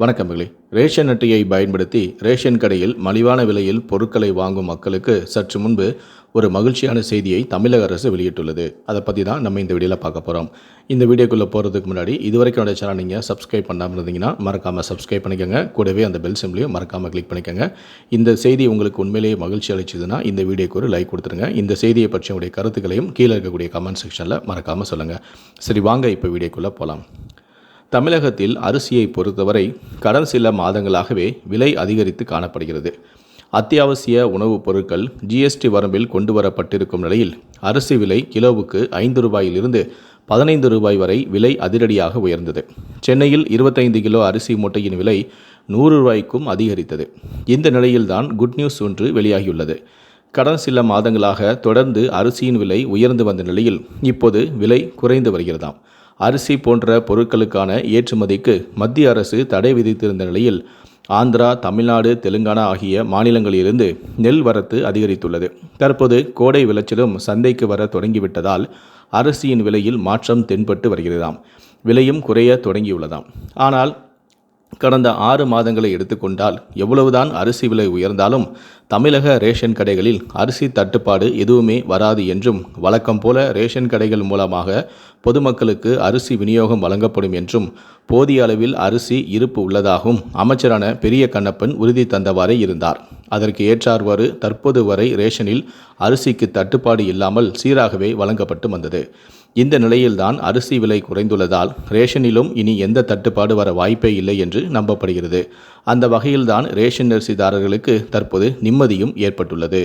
வணக்கம்பகளே ration அட்டையை பயன்படுத்தி ration கடையில் மலிவான விலையில் பொருட்களை வாங்கும் மக்களுக்கு சற்று முன்பு ஒரு மகிழ்ச்சியான செய்தியை தமிழக அரசு வெளியிட்டுள்ளது. அதை பற்றி தான் நம்ம இந்த வீடியோவில் பார்க்க போகிறோம் இந்த வீடியோக்குள்ளே போகிறதுக்கு முன்னாடி இதுவரைக்கும் என்னோட சேனல் நீங்கள் சப்ஸ்கிரைப் பண்ணாமல் இருந்தீங்கன்னா மறக்காமல் சப்ஸ்கிரைப் பண்ணிக்கோங்க. கூடவே அந்த பெல் சிம்லையும் மறக்காமல் கிளிக் பண்ணிக்கோங்க. இந்த செய்தி உங்களுக்கு உண்மையிலேயே மகிழ்ச்சி அளிச்சதுன்னா இந்த வீடியோக்கு ஒரு லைக் கொடுத்துருங்க. இந்த செய்தியை பற்றிய உடைய கருத்துக்களையும் கீழே இருக்கக்கூடிய கமெண்ட் செக்ஷனில் மறக்காமல் சொல்லுங்கள் சரி வாங்க இப்போ வீடியோக்குள்ளே போகலாம் தமிழகத்தில் அரிசியை பொறுத்தவரை கடந்த சில மாதங்களாகவே விலை அதிகரித்து காணப்படுகிறது. அத்தியாவசிய உணவுப் பொருட்கள் ஜிஎஸ்டி வரம்பில் கொண்டு வரப்பட்டிருக்கும் நிலையில் அரிசி விலை கிலோவுக்கு ஐந்து ரூபாயிலிருந்து பதினைந்து ரூபாய் வரை விலை அதிரடியாக உயர்ந்தது. சென்னையில் இருபத்தைந்து கிலோ அரிசி மூட்டையின் விலை நூறு ரூபாய்க்கும் அதிகரித்தது. இந்த நிலையில்தான் குட் நியூஸ் ஒன்று வெளியாகியுள்ளது. கடந்த சில மாதங்களாக தொடர்ந்து அரிசியின் விலை உயர்ந்து வந்த நிலையில் இப்போது விலை குறைந்து வருகிறதாம். அரிசி போன்ற பொருட்களுக்கான ஏற்றுமதிக்கு மத்திய அரசு தடை விதித்திருந்த நிலையில் ஆந்திரா தமிழ்நாடு தெலுங்கானா ஆகிய மாநிலங்களிலிருந்து நெல் வரத்து அதிகரித்துள்ளது. தற்போது கோடை விளைச்சலும் சந்தைக்கு வர தொடங்கிவிட்டதால் அரிசியின் விலையில் மாற்றம் தென்பட்டு வருகிறதாம். விலையும் குறைய தொடங்கியுள்ளதாம். ஆனால் கடந்த ஆறு மாதங்களை எடுத்துக்கொண்டால் எவ்வளவுதான் அரிசி விலை உயர்ந்தாலும் தமிழக ரேஷன் கடைகளில் அரிசி தட்டுப்பாடு எதுவுமே வராது என்றும் வழக்கம் போல ரேஷன் கடைகள் மூலமாக பொதுமக்களுக்கு அரிசி விநியோகம் வழங்கப்படும் என்றும் போதிய அளவில் அரிசி இருப்பு உள்ளதாகவும் அமைச்சரான பெரிய கண்ணப்பன் உறுதி தந்தவாறே இருந்தார். அதற்கு ஏற்றார்வாறு தற்போது வரை ரேஷனில் அரிசிக்கு தட்டுப்பாடு இல்லாமல் சீராகவே வழங்கப்பட்டு வந்தது. இந்த நிலையில்தான் அரிசி விலை குறைந்துள்ளதால் ரேஷனிலும் இனி எந்த தட்டுப்பாடு வர வாய்ப்பே இல்லை என்று நம்பப்படுகிறது. அந்த வகையில்தான் ரேஷன் அரிசிதாரர்களுக்கு தற்போது நிம்மதியும் ஏற்பட்டுள்ளது.